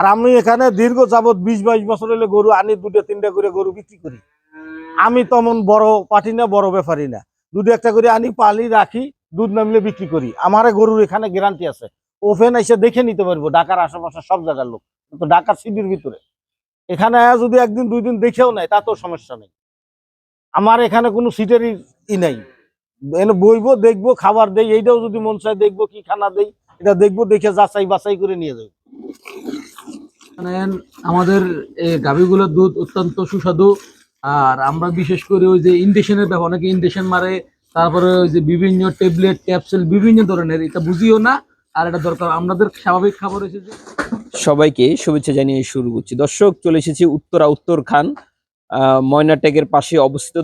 আর আমি এখানে দীর্ঘ যাবত বিশ বাইশ বছর হলে গরু আনি দুটো তিনটা করে গরু বিক্রি করি। আমি তেমন বড় পাটি না, বড় ব্যাপারই না। দুটো একটা করে আনি, পালি, রাখি, দুধ নামলে বিক্রি করি। আমার গরুর এখানে গ্যারান্টি আছে। ওপেন এসে দেখে নিতে পারব, ঢাকার আশেপাশে সব জায়গার লোক। তো ঢাকার সিটির ভিতরে। এখানে যদি একদিন, দুই দিন দেখেও নেয়, তাতেও সমস্যা নেই। আমার এখানে কোনো সিটেরই ই নাই। এনে বইবো, দেখব, খাবার দেই, এইটাও যদি মন চায় দেখব, কি খানা দেই, এটা দেখব, দেখে যাচাই বাছাই করে নিয়ে যাব। আমাদের গাভীগুলোর দুধ অত্যন্ত সুস্বাদু। আর আমরা বিশেষ করে ওই যে ইন্ডেশনের ব্যাপার, অনেকে ইন্ডেশন মারে, তারপরে ওই যে বিভিন্ন ট্যাবলেট, ক্যাপসুল, বিভিন্ন ধরনের, এটা বুঝিও না, আর এটা দরকার। আমাদের স্বাভাবিক খাবার হয়েছে যে সবাইকে শুভেচ্ছা জানিয়ে শুরু করছি। দর্শক, চলে এসেছি উত্তরা উত্তর খান। ময়নাটেকের পাশে অবস্থিত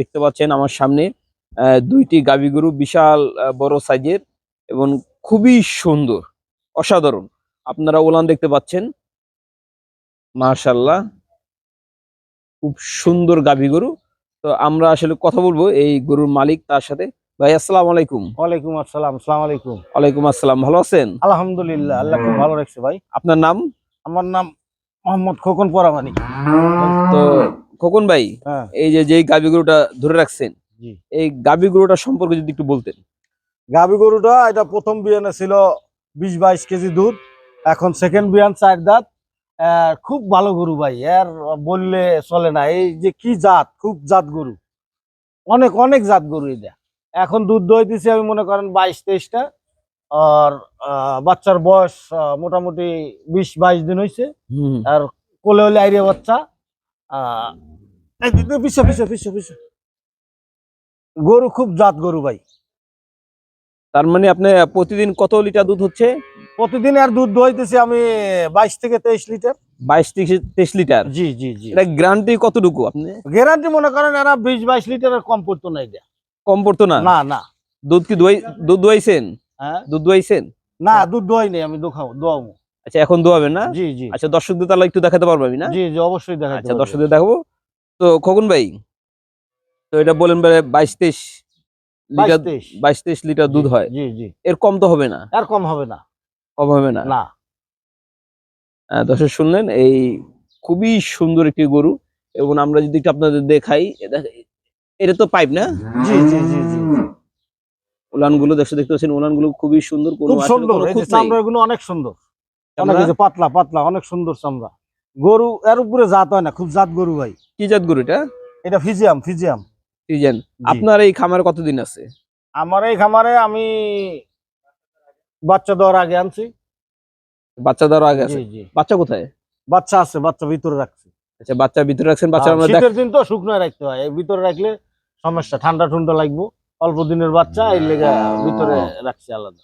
দেখতে পাচ্ছেন আমার সামনে দুইটি গাভী গরু, বিশাল বড় সাইজের এবং খুবই সুন্দর, অসাধারণ। আপনারা ওলান দেখতে পাচ্ছেন। মাশাল্লাহ খুব সুন্দর গাভী গরু। তো আমরা আসলে কথা বলব এই গরুর মালিক তার সাথে। ভাই আসসালামু আলাইকুম। ওয়ালাইকুম আসসালাম আসসালামু আলাইকুম। ওয়ালাইকুম আসসালাম ভালো আছেন? আলহামদুলিল্লাহ আল্লাহ খুব ভালো রাখছে ভাই। আপনার নাম? আমার নাম মোহাম্মদ খোকন পরামানি তো খোকন ভাই হ্যাঁ। এই যে যেই গাভী গরুটা ধরে রাখছেন এই গাভী গরুটা সম্পর্কে যদি একটু বলতেন। গাভী গরুটা এটা প্রথম বিয়ানে ছিল বিশ বাইশ কেজি দুধ এখন সেকেন্ড বিয়ান চার দাঁত। খুব ভালো গরু ভাই এর বললে চলে না। এই যে কি জাত খুব জাত গরু। অনেক অনেক জাত গরু এটা এখন দুধ দই দিছি আমি মনে করেন বাইশ তেইশটা। আর বাচ্চার বয়স মোটামুটি বিশ বাইশ দিন হয়েছে আর কোলে হলে আইরে বাচ্চা। আহ, এই দিকে পিছে পিছে পিছে পিছে। গরু খুব জাত গরু ভাই। তার মানে আপনি প্রতিদিন কত লিটার দুধ হচ্ছে? প্রতিদিন আর দুধ দোয়াইতেছি আমি বাইশ থেকে তেইশ লিটার। বাইশ থেকে তেইশ লিটার? জি জি জি। এটা গ্যারান্টি কতটুকু আপনি? গ্যারান্টি মনে করেন এরা বিশ বাইশ লিটারের কম পড়তো না এটা। কম পড়তো না? না না। দুধ কি দোয়াই দুধ দোয়াইছেন হ্যাঁ? দুধ দোয়াইছেন না দুধ দোয়াই নেই আমি দোখাও দোয়াবো। আচ্ছা এখন না? জি জি। আচ্ছা দর্শকদের তাহলে একটু দেখাতে পারব আমি না? জি জি অবশ্যই আচ্ছা দর্শকদের দেখাবো। তো খোকন ভাই তো এটা বলেন বাইশ তেইশ লিটার বাইশ তেইশ লিটার দুধ হয়। জি জি। এর কম তো হবে না? আর কম হবে না। কম হবে না। না দর্শক শুনলেন এই খুবই সুন্দর একটি গরু এবং আমরা যদি একটু আপনাদের দেখাই এটা তো পাইপ না? জি জি জি জি। দেখতে দেখতে পাচ্ছেন খুবই সুন্দর খুব সুন্দর অনেক সুন্দর? পাতলা পাতলা অনেক সুন্দর চামড়া। গরু এর উপরে জাত হয় না খুব জাত গরু ভাই। কি জাত গরু এটা? এটা ফিজিয়াম ফিজিয়াম। জি। আপনার এই খামারে কতদিন আছে? আমার এই খামারে আমি বাচ্চা দেওয়ার আগে আনছি। বাচ্চা দেওয়ার আগে আছে? জি জি। বাচ্চা কোথায়? বাচ্চা আছে বাচ্চা ভিতরে রাখছি। আচ্ছা বাচ্চা ভিতরে রাখছেন বাচ্চা আর আমরা দেখ শীতের দিন তো শুকনো রাখতে হয়। ভিতরে রাখলে সমস্যা ঠান্ডা ঠান্ডা লাগবে। অল্প দিনের বাচ্চা এই লেগে ভিতরে রাখছি আলাদা।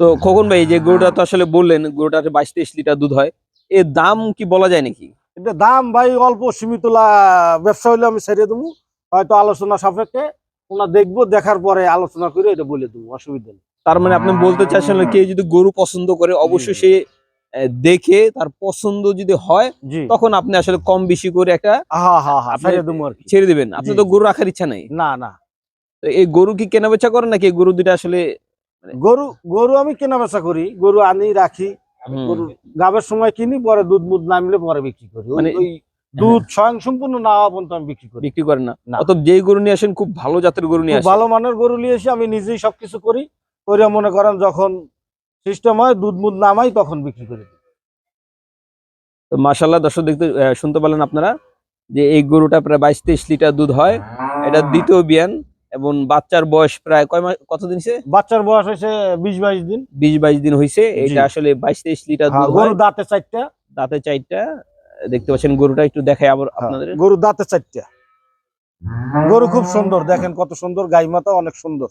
তো খোকন ভাই যে গরুটা তো আসলে বললেন গরুটাতে বাইশ তেইশ লিটার দুধ হয়। এর দাম কি বলা যায় নাকি? এটা দাম ভাই অল্প সীমিত ব্যবসা হইলে আমি ছেড়ে দেবো। হয়তো আলোচনা সাপেক্ষে ওনা দেখব দেখার পরে আলোচনা করে এটা বলে দেবো অসুবিধা নেই। তার মানে আপনি বলতে চাচ্ছেন কেউ যদি গরু পছন্দ করে অবশ্যই সে দেখে তার পছন্দ যদি হয় তখন আপনি আসলে কম বেশি করে একটা ছেড়ে দিবেন। আপনি তো গরু রাখার ইচ্ছা নেই। না না। এই গরু কি কেনা বেচা করেন নাকি গরু দুটা আসলে গরু গরু আমি কেনা বেচা করি গরু আনি রাখি গরু গাবের সময় কিনি পরে দুধ মুধ নামলে পরে বিক্রি করি। মানে দুধ স্বয়ং সম্পূর্ণ না পর্যন্ত আমি বিক্রি করি। বিক্রি করেন না। অত যেই গরু নিয়ে আসেন খুব ভালো জাতের গরু নিয়ে ভালো মানের গরু নিয়ে এসে আমি নিজেই সবকিছু করি। করে মনে করেন যখন সিস্টেম হয় দুধ মুধ নামাই তখন বিক্রি করি তো মাসাল্লাহ দর্শক দেখতে শুনতে পারলেন আপনারা যে এই গরুটা প্রায় বাইশ তেইশ লিটার দুধ হয়। এটা দ্বিতীয় বিয়ান এবং বাচ্চার বয়স প্রায় কয় মাস কতদিন সে বাচ্চার বয়স হয়েছে বিশ বাইশ দিন। বিশ বাইশ দিন হয়েছে এটা আসলে বাইশ তেইশ লিটার হ্যাঁ, দুধ দাঁতে চারটা। দাঁতে চারটা। দেখতে পাচ্ছেন গরুটা একটু দেখাই আবার আপনাদের। গরু দাঁতে চারটা। গরু খুব সুন্দর দেখেন কত সুন্দর গাই মাথা অনেক সুন্দর।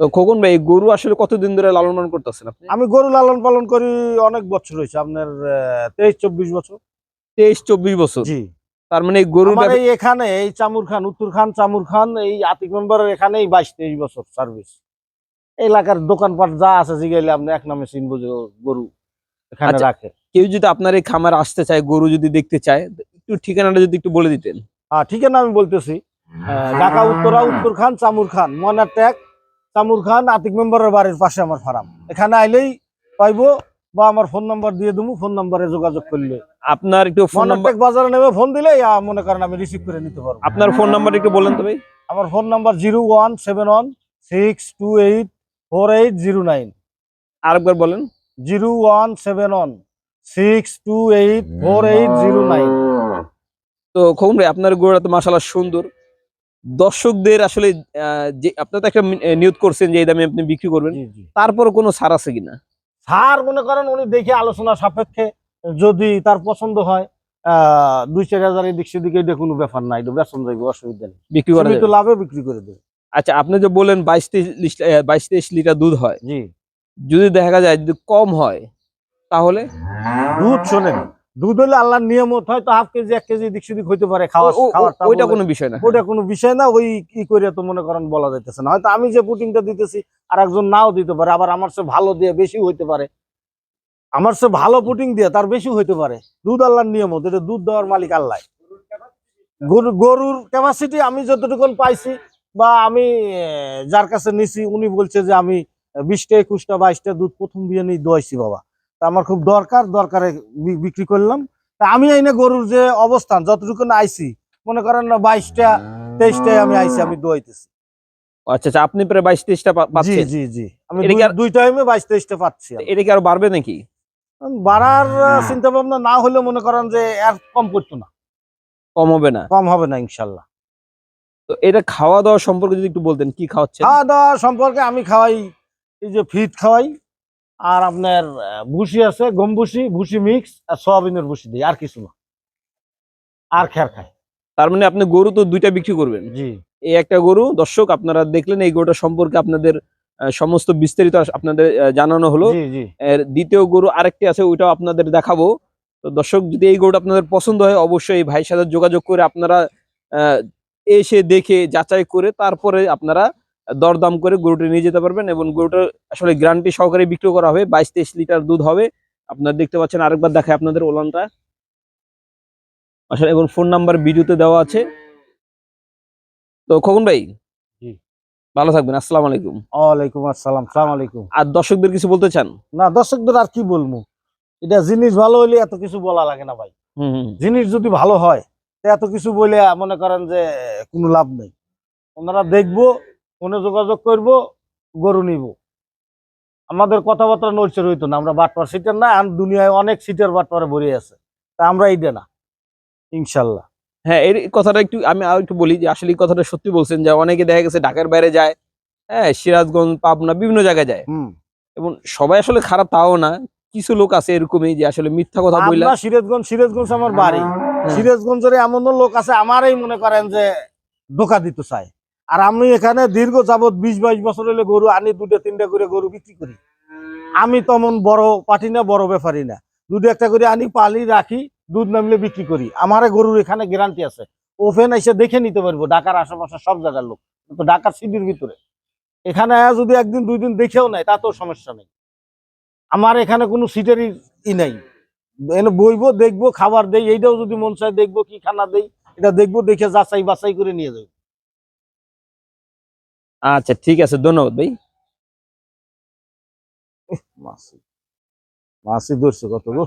তো খোকন ভাই গরু আসলে কতদিন ধরে লালন পালন করতেছেন আপনি? আমি গরু লালন পালন করি অনেক বছর হয়েছে আপনার তেইশ চব্বিশ বছর। তেইশ চব্বিশ বছর? জি। তার মানে এই এখানে এই চামুর খান উত্তর খান চামুর খান এই আতিক মেম্বারের এখানেই বাইশ তেইশ বছর সার্ভিস এলাকার দোকানপাট যা আছে জিগাইলে আপনি এক নামে চিনবো যে গরু এখানে আচ্ছা। রাখে। কেউ যদি আপনার এই খামার আসতে চায় গরু যদি দেখতে চায় একটু ঠিকানাটা যদি একটু বলে দিতেন। হ্যাঁ ঠিকানা আমি বলতেছি ঢাকা উত্তরা উত্তর খান চামুর খান ময়নার ট্যাগ চামুর খান আতিক মেম্বারের বাড়ির পাশে আমার ফার্ম। এখানে আইলেই পাইবো বা আমার ফোন নাম্বার দিয়ে দেবো ফোন নাম্বারে যোগাযোগ করলে। আপনার একটু ফোন নাম্বার বাজারে নেমে ফোন দিলে মনে করেন আমি রিসিভ করে নিতে পারব। আপনার ফোন নাম্বার একটু বলেন তো ভাই। আমার phone number zero one seven one six two eight four eight zero nine আরেকবার বলেন। Zero one seven one six two eight four eight zero nine তো খবর আপনার গরুটা তো মাসাল্লাহ সুন্দর। দর্শকদের আসলে যে আপনার তো একটা নিয়োগ করছেন যে এই দামে আপনি বিক্রি করবেন। তারপর কোনো ছাড় আছে কিনা? স্যার মনে করেন উনি দেখে আলোচনা সাপেক্ষে যদি তার পছন্দ হয় আহ, দুই চার হাজার এদিক সেদিকে এটা কোনো ব্যাপার নাই এটা বেতন যাইবে অসুবিধা নেই। বিক্রি করে লাভে বিক্রি করে দেবে। আচ্ছা আপনি যে বলেন বাইশ তেইশ বাইশ তেইশ লিটার দুধ হয় জি। যদি দেখা যায় যদি কম হয় তাহলে? দুধ শোনেন দুধ হলে আল্লাহর নিয়মত হয়তো হাফ কেজি এক কেজি দিক সেদিক হইতে পারে খাওয়া ওইটা কোনো বিষয় না। ওটা কোনো বিষয় না ওই কি করে তো মনে করেন বলা যাইতেছে না। হয়তো আমি যে পুটিংটা দিতেছি আর একজন নাও দিতে পারে আবার আমার সে ভালো দিয়ে বেশি হইতে পারে। আমার সে ভালো পুটিং দিয়ে তার বেশি হইতে পারে। দুধ আল্লাহর নিয়মত এটা দুধ দেওয়ার মালিক আল্লাহ। গরু গরুর ক্যাপাসিটি আমি যতটুকুন পাইছি বা আমি যার কাছে নিছি উনি বলছে যে আমি বিশটা একুশটা বাইশটা দুধ প্রথম দিয়ে নিয়ে দোয়াইছি বাবা। তা আমার খুব দরকার দরকারে বিক্রি করলাম। তা আমি এনে গরুর যে অবস্থান যতটুকু আইছি মনে করেন না বাইশটা তেইশটায় আমি আইছি আমি দোয়াইতেছি। আচ্ছা আচ্ছা আপনি প্রায় বাইশ তেইশটা পাচ্ছেন। জি জি। আমি দুই- টাইমে বাইশ তেইশটা পাচ্ছি। এটা কি আরও বাড়বে নাকি? বাড়ার চিন্তা ভাবনা না হলে মনে করেন যে আর কম করতো না। কম হবে না। কম হবে না ইনশাল্লাহ। তো এটা খাওয়া দাওয়া সম্পর্কে যদি একটু বলতেন কি খাওয়াচ্ছেন? খাওয়া দাওয়া সম্পর্কে আমি খাওয়াই এই যে ফিট খাওয়াই আর আপনার ভুসি আছে গম ভুসি ভুসি মিক্স আর সয়াবিনের ভুসি দিই আর কিছু না। আর খেয়ার খাই তার মানে আপনি গরু তো দুইটা বিক্রি করবেন? জি। এই একটা গরু দর্শক আপনারা দেখলেন এই গরুটা সম্পর্কে আপনাদের সমস্ত বিস্তারিত আপনাদের জানানো হলো। এর দ্বিতীয় গরু আরেকটি আছে ওইটাও আপনাদের দেখাবো। তো দর্শক যদি এই গরুটা আপনাদের পছন্দ হয় অবশ্যই ভাইয়ের সাথে যোগাযোগ করে আপনারা আহ, এসে দেখে যাচাই করে তারপরে আপনারা দরদাম করে গরুটা নিয়ে যেতে পারবেন এবং গরুটা আসলে গ্যারান্টি সহকারে বিক্রি করা হবে বাইশ তেইশ লিটার দুধ হবে। আপনারা দেখতে পাচ্ছেন আরেকবার দেখায় আপনাদের ওলানটা। আসলে এবং ফোন নাম্বার ভিডিওতে দেওয়া আছে। তো খোকন ভাই ভালো থাকবেন আসসালামু আলাইকুম। ওয়ালাইকুম আসসালাম সালাম আলাইকুম। আর দর্শকদের কিছু বলতে চান? না দর্শকদের আর কি বলব? এটা জিনিস ভালো হইলে এত কিছু বলা লাগে না ভাই। হুম হুম। জিনিস যদি ভালো হয় এত কিছু বলে মনে করেন যে কোনো লাভ নেই। ওনারা দেখব ফোনে যোগাযোগ করব গরু নিব। আমাদের কথাবার্তা নড়চড় হইতো না আমরা বাটপার সিটের না আর দুনিয়ায় অনেক সিটের বাটপারে ভরে আছে। তা আমরা এইটা না ইনশাল্লাহ। হ্যাঁ এর কথাটা একটু আমি আর একটু বলি যে আসলে এই কথাটা সত্যি বলছেন যে অনেকে দেখা গেছে ঢাকার বাইরে যায় হ্যাঁ সিরাজগঞ্জ পাবনা বিভিন্ন জায়গায় যায়। হুম। এবং সবাই আসলে খারাপ তাও না কিছু লোক আছে এরকমই যে আসলে মিথ্যা কথা বললে আমরা সিরাজগঞ্জ সিরাজগঞ্জ আমার বাড়ি। সিরাজগঞ্জের এমনও লোক আছে, আমারই মনে করেন যে ধোকা দিতে চায়। আর আমি এখানে দীর্ঘ যাবৎ বিশ, বাইশ বছর হলে গরু আনি দুটো তিনটা করে গরু বিক্রি করি। আমি তেমন বড় পাটি না, বড় ব্যাপারী না। দুটো একটা করে আনি, পালি, রাখি, দুধ নামলে বিক্রি করি। আমার গরুর এখানে গ্যারান্টি আছে। ওপেন এসে দেখে নিতে পারব, ঢাকার আশেপাশে সব জায়গার লোক। তো ঢাকার সিটির ভিতরে। এখানে যদি একদিন, দুই দিন দেখেও নেয়, তাতেও সমস্যা নেই। আমার এখানে কোনো সিটেরই ই নাই। এনে বইবো দেখব খাবার দেই এইটাও যদি মন চায় দেখব কি খানা দেই এটা দেখব দেখে যাচাই বাছাই করে নিয়ে যাব। আচ্ছা ঠিক আছে ধন্যবাদ ভাই। মাসি মাসি ধরছে কত গো।